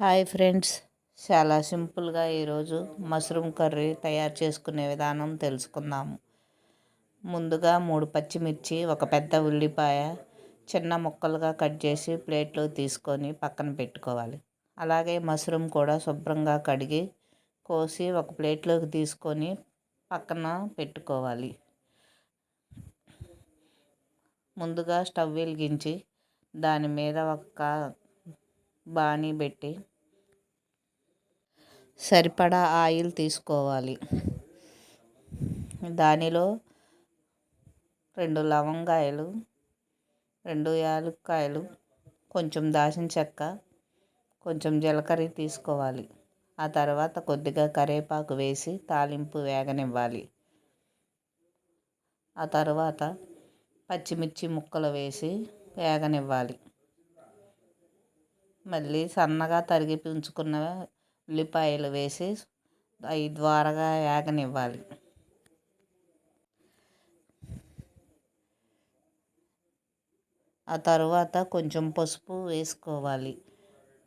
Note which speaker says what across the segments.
Speaker 1: Hi friends. చాలా సింపుల్గా ఈరోజు మష్రూమ్ కర్రీ తయారు చేసుకునే విధానం తెలుసుకుందాము. ముందుగా మూడు పచ్చిమిర్చి ఒక పెద్ద ఉల్లిపాయ చిన్న ముక్కలుగా కట్ చేసి ప్లేట్లో తీసుకొని పక్కన పెట్టుకోవాలి. అలాగే మష్రూమ్ కూడా శుభ్రంగా కడిగి కోసి ఒక ప్లేట్లోకి తీసుకొని పక్కన పెట్టుకోవాలి. ముందుగా స్టవ్ వెలిగించి దాని మీద ఒక బాణీ పెట్టి సరిపడా ఆయిల్ తీసుకోవాలి. దానిలో రెండు లవంగాయలు రెండు యాలక్కాయలు కొంచెం దాచిన చెక్క కొంచెం జీలకర్ర తీసుకోవాలి. ఆ తర్వాత కొద్దిగా కరివేపాకు వేసి తాలింపు వేగనివ్వాలి. ఆ తర్వాత పచ్చిమిర్చి ముక్కలు వేసి వేగనివ్వాలి. మళ్ళీ సన్నగా తరిగి ఉంచుకున్న ఉల్లిపాయలు వేసి అవి ద్వారగా వేగనివ్వాలి. ఆ తర్వాత కొంచెం పసుపు వేసుకోవాలి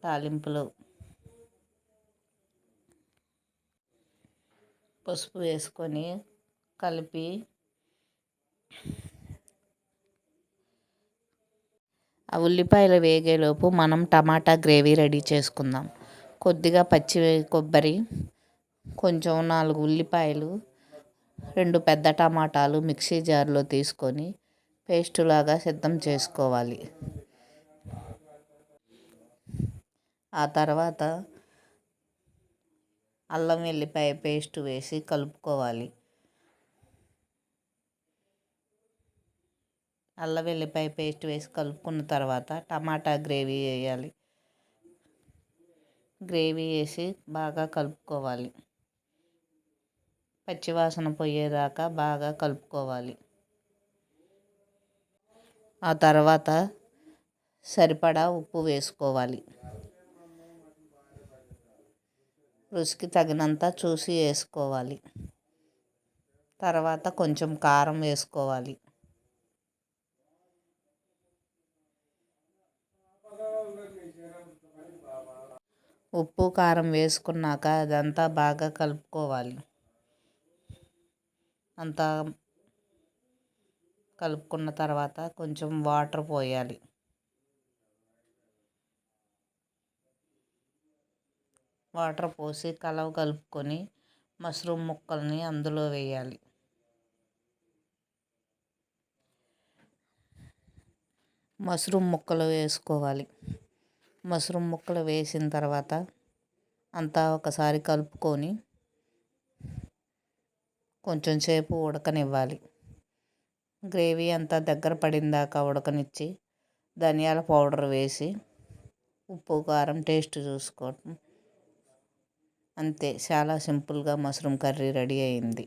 Speaker 1: తాలింపులో. పసుపు వేసుకొని కలిపి ఆ ఉల్లిపాయలు వేగేలోపు మనం టమాటా గ్రేవీ రెడీ చేసుకుందాం. కొద్దిగా పచ్చి కొబ్బరి కొంచెం నాలుగు ఉల్లిపాయలు రెండు పెద్ద టమాటాలు మిక్సీ జార్లో తీసుకొని పేస్ట్ లాగా సిద్ధం చేసుకోవాలి. ఆ తర్వాత అల్లం వెల్లిపాయ పేస్ట్ వేసి కలుపుకోవాలి. అల్లం వెల్లిపాయ పేస్ట్ వేసి కలుపుకున్న తర్వాత టమాటా గ్రేవీ వేయాలి. గ్రేవీ వేసి బాగా కలుపుకోవాలి. పచ్చివాసన పోయేదాకా బాగా కలుపుకోవాలి. ఆ తర్వాత సరిపడా ఉప్పు వేసుకోవాలి. రుచికి తగినంత చూసి వేసుకోవాలి. తర్వాత కొంచెం కారం వేసుకోవాలి. ఉప్పు కారం వేసుకున్నాక అదంతా బాగా కలుపుకోవాలి. అంతా కలుపుకున్న తర్వాత కొంచెం వాటర్ పోయాలి. వాటర్ పోసి కలవ కలుపుకొని మష్రూమ్ ముక్కల్ని అందులో వేయాలి. మష్రూమ్ ముక్కలు వేసుకోవాలి. మష్రూమ్ ముక్కలు వేసిన తర్వాత అంతా ఒకసారి కలుపుకొని కొంచెం సేపు ఉడకనివ్వాలి. గ్రేవీ అంతా దగ్గర పడిందాక ఉడకనిచ్చి ధనియాల పౌడర్ వేసి ఉప్పు కారం టేస్ట్ చూసుకోవటం. అంతే. చాలా సింపుల్గా మష్రూమ్ కర్రీ రెడీ అయింది.